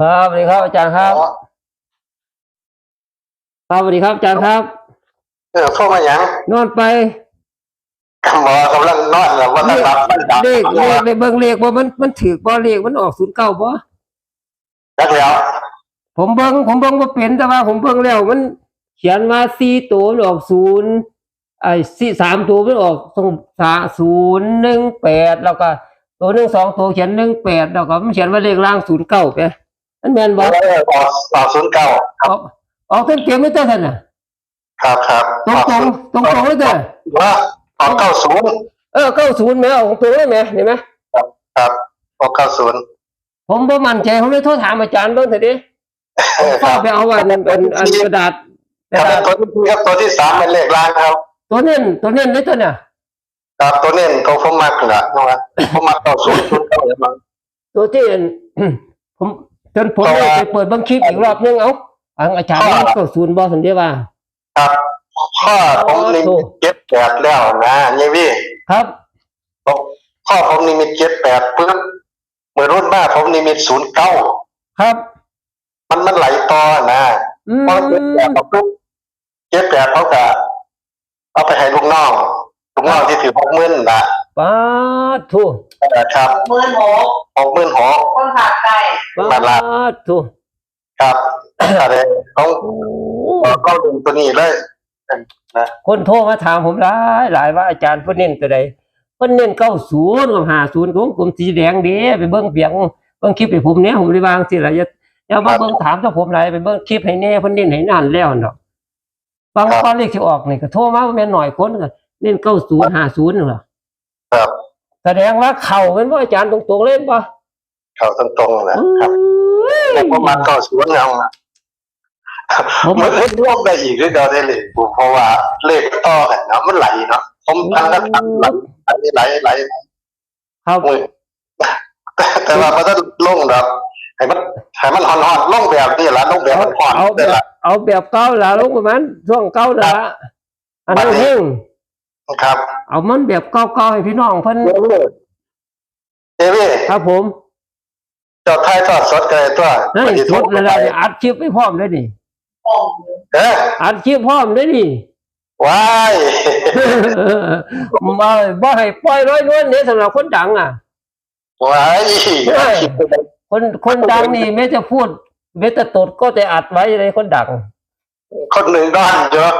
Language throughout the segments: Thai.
ครับสวัสดีครับอาจารย์ครับอ๋อครับสวัสดีครับอาจารย์ครับ เออเข้ามาหยังนอนไปหมอกำลังนอนแล้วว่าตั้งรับมันดับเลขเลขไปเบิ่งเลขว่ามันมันถือบ่เลขมันออกศูนย์เก้าบ่จักแล้ว ผมเบิ่งผมเบิ่งบ่เป็นแต่ว่า ผมเบิ่งแล้ว มัน เขียนมาสี่ตัวมันออกศูนย์ไอ้สี่สามตัวมันออกตรงสาศูนย์หนึ่งแปดแล้วก็ ตัวหนึ่งสองตัวเขียนหนึ่งแปดแล้วก็มันเขียนว่าเลขล่างศูนย์เก้าไป มันแม่นบออออกออกศูนย์เก้าออกออกเต็มเต็มไม่เท่าท่านน่ะ ครับครับตรงตรงตรงตรงๆไม่เท่าว่าออกเก้าศูนย์เออเก้าศูนย์แม่ออกตรงได้ไหมเห็นไหมครับออกเก้าศูนย์ผมบ่มั่นใจผมเลยโทรถามอาจารย์เบิ่งเถอะดิเออคฟ้ารับไปเอาอันอันอันกระดาษกระดาษตัวที่ครับตัวที่สามเป็นเลขล่างครับ ตัวเน้นตัวเน้นเลยตัวเนี่ยครับตัวเน้นตัวผมมักน่ะนะครับผมมักเก้าศูนย์ศูนย์เก้าเลยมั้งตัวที่อันผม จนผมเพราะว่าไปเปิดเบังคลิปอีกรอบนึงเอาอังอาจารย์มันก็ศูนย์บ่สันเดียว่า ครับข้อผมนี่โอ้เจ็ดแปดแล้วนะยี่วี่ครับข้อผมนี่มีเจ็ดแปดปึ๊บเมื่อรุ่นมากผมนี่มีศูนย์เก้าครับ มันมันไหลต่อนะอืพอเจ็ดแปดมเขาปุ๊บเจ็ดแปดเขาก็เอาไปให้ลูกน้องลูกน้องที่ถือหกหมื่นนะป้า ดทูครับหมื่นหกหกหมื่นหกคนขาดใจป้าดทูครับอะไรเขาโอ้ก็ดูตัวนี้เลยคนโทรมาถามผมหลายหลายว่าอาจารย์เพิ่นเน้นตัวใดเพิ่นเน้นเก้าศูนย์กับห้าศูนย์ของกลุ่มสีแดงเด้ไปเบิ่งเบียงเบิ่งคลิปให้ผมเนี่ยผมเลยวางสิล่ะอย่าอย่ามาเบิ่งถามถ้าผมหลายไปเบิ่งคลิปให้แน่เพิ่นเน้นให้นานแล้วเนาะบางตอนเลขที่ออกนี่ก็โทรมาว่าแม่นหน่อยคนก็เน้นเก้าศูนย์ห้าศูนย์นั่นล่ะครับ แสดงว่าเข่าเป็นว่าอาจารย์ตรงๆเล่นป่ะเขาตรงๆนะครับแต่ผมมาเก้าศูนย์เอานะผมมันเล่นร่วมได้อีกด้วยเดียวได้เลยเพราะว่าเลขต่อกันเนาะมันไหลเนาะผมอันนั้นไหลไหลไหลครับโอ้ยแต่แต่ว่ามันจะลงแบบให้มันให้มันหอนหอนๆลงแบบนี้ละลงแบบมันหอนเอาแบนี่บละเอาแบบเก่าละลงประมาณช่วงเก่าละอันนั้นเอง ครับเอามันแบบเก่าๆให้พี่น้องเพิ่นเอวี่ครับผมเจอดท้ายทอดสดกันเลยตัวนั่นสุดเลยล่ะนี่อัดคลิปไปพร้อมเลยนี่ป่องเอ๊ะอัดคลิปพร้อมเลยนี่ว้ายมาบ่ให้ปล่อยร้อยนวลเนี่ยสำหรับคนดังอะว้ายคนคนดังนี่แม้จะพูดเวทตดก็จะอัดไว้ในคนดัง คนหนึ่งด้านเยอะ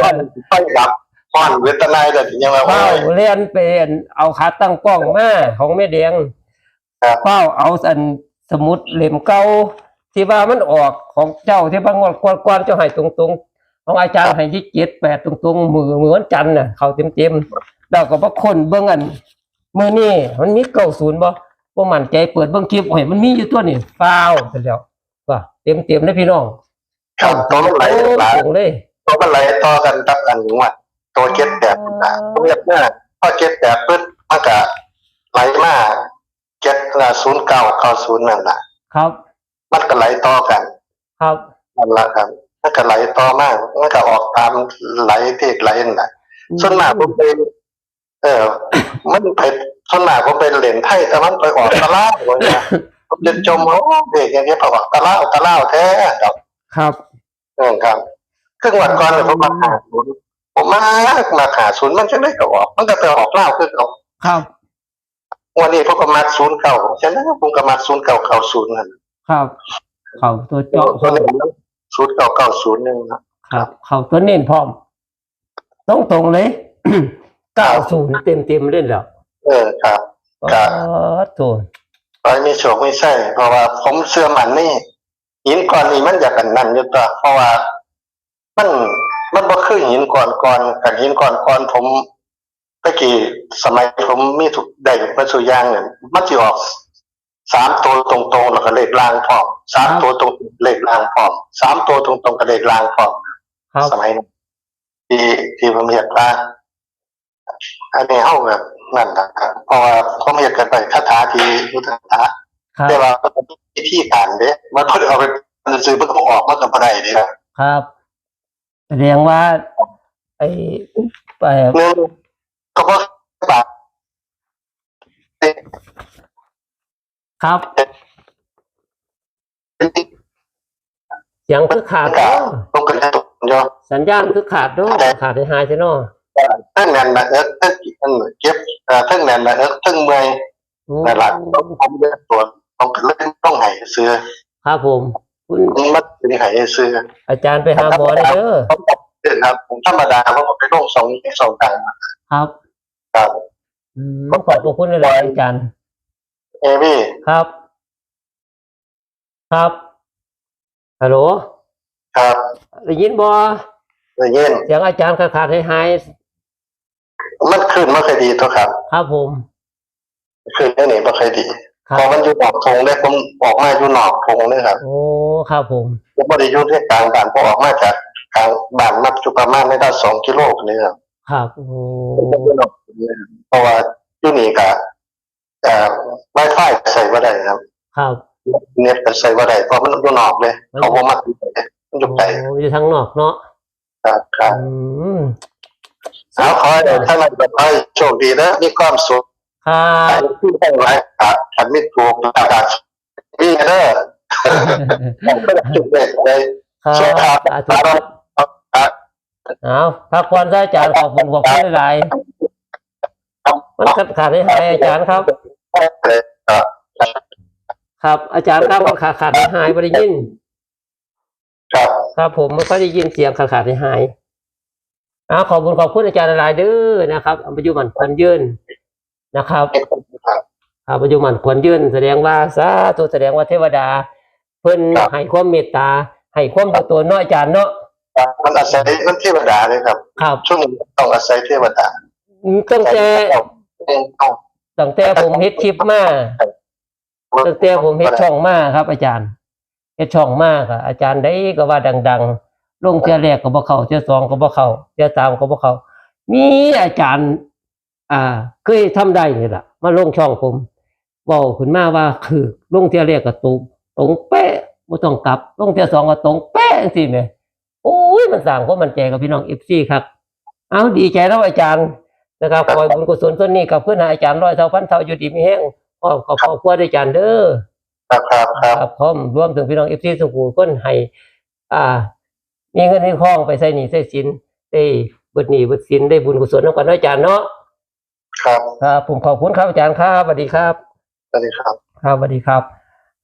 ด้านไฟดับ ห้อนเวทนายแต่ยังไงว่าเฝ้าเรียนเป็นเอาขาตั้งกล้องมาของแม่แดงครับเฝ้าเอาสันสมุดเล่มเก่าที่ว่ามันออกของเจ้าที่บางวันกวนๆเจ้าให้ตรงๆของอาจารย์ให้ยี่เจ็ดแปดตรงๆมือมือวันจันทร์น่ะเขาเต็มๆแล้วก็บางคนเบิ่งอันมือนี่มันมีเก้าศูนย์บ่บ่มั่นใจเปิดเบิ่งคลิปโอ้ยมันมีอยู่ตัวนี่ฟาวเสร็จแล้วว่าเต็มๆเลยพี่น้องครับตัวมันไหลโอ้หลายตรงเลยตัวมันไหลต่อกันตับกันหนึ่งวัน ตัวเจ็ดแบบนะเรียกว่าพอเจ็ดแบบปึ๊บมันก็ไหลมาเจ็ดศูนย์เก้าเก้าศูนย์นั่นแหละครับ มันก็ไหลต่อกัน ครับนั่นแหละครับมันก็ไหลต่อมากมันก็ออกตามไหลเทศไหลนั่นแหละส่วนมากผมเป็นเออมันไปส่วนมากผมเป็นเหรียญไทยแต่มันไปออกตะล่างเลยนะผมจะจมโอ้เด็กอย่างเงี้ยไปออกตะล่างตะล่างแท้ครับ ครับเออครับครึ่งวันก่อนเนี่ยผมมาหาศูนย์ ผมมามาหาศูนย์มันจะได้ก็ออก มันก็ไปออกเล่าคือเอาครับ วันนี้ผมก็มาศูนย์เก่าฉะนั้นผมก็มาศูนย์เก่าเก่าศูนย์นั่นครับ เขาตัวเจาะตัวนี้ศูนย์เก่าเก่าศูนย์หนึ่งนะครับ เขาตัวเน้นพร้อมตรงตรงๆเลยเก้าศูนย์เต็มเต็มๆเล่นแล้วเออครับคอ๋รัอบตัวไอ้มีโฉกไม่ใช่ เพราะว่าผมเสื่อมันนี่หินก้อนนี้มันอยากกันนั่นอยู่ตัวเพราะว่ามัน มันบ่คือหินก่อนก่อนกันหินก่อนก่อนผมตะกี้สมัยผมมีถูกได้มาสู่อยางเนี่ยมันจะออกสามตัวตรงๆแล้วก็เลขล่างพร้อมสามตัวตรงเลขล่างพร้อมสามตัวตรงๆกับเลขล่างพร้อมครับสมัยนั้นที่ที่ผมเห็นว่าอันนี้เข้าแบบนั่นนะครับเพราะว่าผมเห็นกันไปคาถาที่ยุทธะครับแต่ว่ามันมีวิธีการเด้มันบ่ได้เอาไปซื้อมันก็บ่ออกมันก็บ่ได้เด้ครับครับ แสดงว่าไอ้ไปหนึงก็บ่บาทครับสียงคือขาดกะเนาะต้องกันตุนยอสัญญาณคือขาดเนาะขาดหายใช่เนาะทั้งแน่นนะเอิกทั้งเก็บเอ่อทั้งแน่นนะเอิกทั้งเมื่อยโอ้นั่นล่ะต้องผมเลือกตัวต้องกันเล่นต้องให้ซื้อครับผม คุณมันถึงให้ซื้ออาจารย์ไปหาหมอได้เด้อผมบอกเด้อครับ ผมธรรมดาเพราะผมไปโรคสองสองทางครับ ครับอืมขอบพระคุณหลายๆอาจารย์เอวี่ครับ ครับฮัลโหลครับได้ยินบ่ได้ยินเสียงอาจารย์ขาดขาดหายหายมันขึ้นไม่เคยดีตัวครับ ครับผมขึ้นแค่นี้ไม่เคยดี ครัพบอมันอยู่นอกทงเลยผมออกมาอยู่นอกทงเลยครับโอ้ครับผมผมไม่ได้อยู่ที่กลางบ้านผมออกมาจากกลางบ้านมักจุประมาณไม่ได้สองกิโลนี่ครับครับโอ้ผมก็อยู่นอกเนี่ยเพราะว่าอยู่นี่ก็เอ่อไวไฟใส่ไม่ได้ครับ ครับเน็ตก็ใส่ไม่ได้เพราะมันอยู่นอกเลยเขาบอกมามันอยู่ไกลโอ้อยู่ทางนอกเนาะครับครับอืมเอาขอให้ท่านนายกให้โชคดีนะมีความสุข ครับที่ต้องไว้ครับฉันไม่ถูกประกาศนี่เด้อผมก็ได้จุดเด็กเลยครับเชื่อครับสาธุครับครับเอาพักผ่อนซะอาจารย์ขอบคุณขอบคุณหลายๆมันขาดขาดหายหายอาจารย์ครับเลยครับ ครับ อาจารย์ครับมันขาดขาดหายหายไม่ได้ยินครับครับผมไม่ค่อยได้ยินเสียงขาดขาดหายหายอ่าขอบคุณขอบคุณอาจารย์หลายๆเด้อนะครับอายุมันควรยืน นะครับครับอายุมันควรยืนแสดงว่าสาธุแสดงว่าเทวดา เพิ่นครับให้ความเมตตาให้ความตัวตนเนาะอาจารย์เนาะมันอาศัยมันเทวดาเลยครับ ครับช่วงนี้ต้องอาศัยเทวดาตั้งแต่ต้องตั้งแต่ผมเฮ็ดคลิปมาตั้งแต่ผมเฮ็ดช่องมาครับ อาจารย์เฮ็ดช่องมาก็อาจารย์ได้ก็ว่าดัง ๆ ลงเทื่อแรกก็บ่เข้าเทื่อสองก็บ่เข้าเทื่อสามก็บ่เข้ามีอาจารย์ อ่าเคยทำได้นี่ล่ะมาลงช่องผมบอกขึ้นมาว่าคือลงเทื่อแรกก็ตรงตรงเป๊ะบ่ต้องกลับลงเทื่อสองก็ตรงเป๊ะจังซี่แหมโอ้ยมันสร้างความมั่นใจกับพี่น้อง FC ครับ เอาดีใจแล้วอาจารย์นะครับขอให้บุญกุศลส่วนนี้กับเพื่อนอาจารย์ร้อยเท่าพันเท่าอยู่ดีมีแห้งขอขอบขอบคุณอาจารย์เด้อครับครับครับครับพร้อมรวมถึงพี่น้อง FC สุขุคนให้อ่า มีเงินมีทองไปใส่หนี้ใส่สินได้เบิดหนี้เบิดสินได้บุญกุศลนำกันเนาะอาจารย์เนาะ ครับครับผมขอบคุณครับอาจารย์ครับสวัสดีครับสวัสดีครับ ครับสวัสดีครับ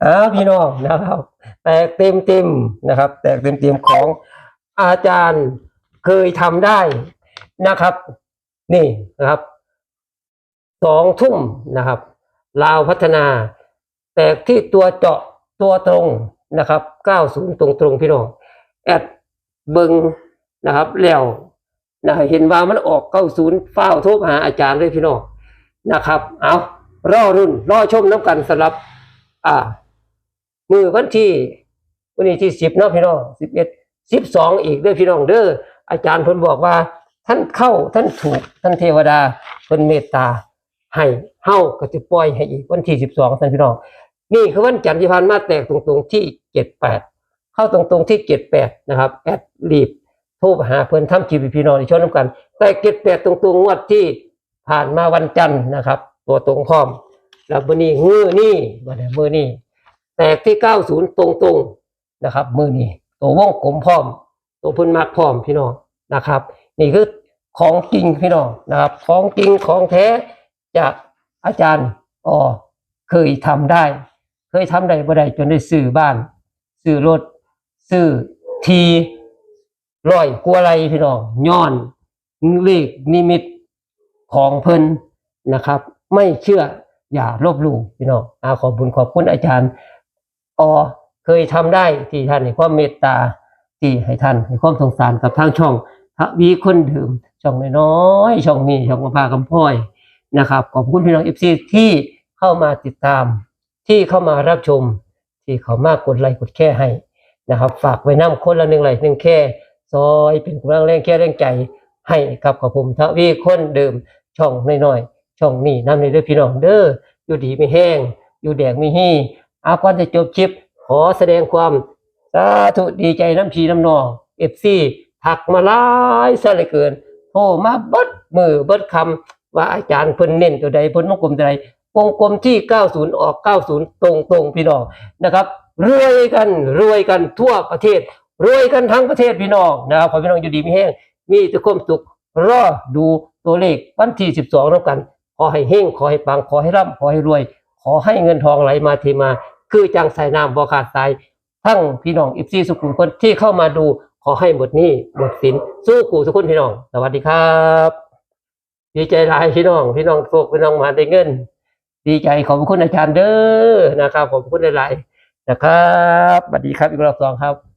อ้าวพี่น้องนะครับ แตกเต็มเต็มๆนะครับ แตกเต็มเต็มๆของอาจารย์เคยทำได้นะครับ นี่นะครับสองทุ่มนะครับลาวพัฒนา แตกที่ตัวเจาะตัวตรงนะครับเก้าศูนย์ตรงตรงๆพี่น้องแอดเบิงนะครับแล้ว นะเห็นว่ามันออกเก้าศูนย์เฝ้าโทรหาอาจารย์เลยพี่น้องนะครับ เอารอรุ่นรอชมน้ำกันสำหรับ อ่า มือวันที่วันนี้ที่สิบเนาะพี่น้องสิบเอ็ดสิบสองอีกเด้อพี่น้องเด้ออาจารย์เพิ่นบอกว่า ท่านเข้าท่านถูกท่านเทวดาเพิ่นเมตตา ให้เฮาก็จะปล่อยให้อีกวันที่สิบสองท่านพี่น้องนี่คือวันจันทร์ที่ผ่านมาแตกตรงๆที่เจ็ดแปดเข้าตรงๆที่เจ็ดแปดนะครับ แอดรีบ โทรไปหาเพิ่นทำจีพีพี่น้องในช่วงน้ำกันแต่เจ็ดแปดตรงๆงวดที่ผ่านมาวันจันทร์นะครับ ตัวตรงพร้อม แล้วมือนี้มือนี่บัดนี้มือนี่แตกที่เก้าศูนย์ตรงๆนะครับ มือนี่ตัววงกลมพร้อม ตัวพื้นมากพร้อมพี่น้องนะครับ นี่คือของจริงพี่น้องนะครับ ของจริงของแท้จากอาจารย์อ๋อเคยทำได้ เคยทำได้บ่ได้จนได้ซื้อบ้านซื้อรถซื้อที ร้อยกว่าไรพี่น้องย้อนเลขนิมิตของเพิ่นนะครับ ไม่เชื่ออย่าลบหลู่พี่น้องอาขอบคุญขอบคุณอาจารย์ออเคยทำได้ที่ท่านให้ความเมตตาที่ให้ท่านให้ความสงสารกับทางช่องทวีคนเดิมช่องน้อยช่องนี้ช่องมาพาคำพ่อยนะครับ ขอบคุณพี่น้องเอฟซีที่เข้ามาติดตาม ที่เข้ามารับชม ที่เขามากกดไลค์กดแค่ให้นะครับ ฝากไว้น้ำคนละหนึ่งไลค์หนึ่งแค่ ซอยเป็นกำลังแรงแค่แรงใจให้กับขอบผมทวีคนเดิมช่องน้อยๆช่องนี้น้ำในเด้อพี่น้องเด้ออยู่ดีไม่แห้ง อยู่แดงไม่ฮี่อาก่อนจะจบคลิป ขอแสดงความสาธุดีใจน้ำพีน้ำนองเอฟซีถักมาหลายซะเหลือเกินโทรมาเบิดมือเบิดคำว่าอาจารย์เพิ่นเน้นตัวใดเพิ่นวงกลมตัวใดวงกลมที่ 90 ออก 90 ตรงตรงๆพี่น้องนะครับรวยกันรวยกันทั่วประเทศ รวยกันทั้งประเทศพี่น้องนะครับขอพี่น้องอยู่ดีมีแห้งมีแต่ความสุขรอดูตัวเลขวันที่สิบสองแล้วกันขอให้เฮงขอให้ปังขอให้ร่ำขอให้รวย ขอให้เงินทองไหลมาเทมา คือจังสายน้ำบ่ขาดสายทั้งพี่น้องอิฟซีสุขุมคนที่เข้ามาดูขอให้หมดหนี้หมดสินสู้กูทุกคนพี่น้อง สวัสดีครับดีใจหลายพี่น้อง พี่น้องโชคพี่น้องมาได้เงิน ดีใจขอบคุณอาจารย์เด้อนะครับขอบคุณหลายๆนะครับสวัสดีครับอีกรอบสองครับ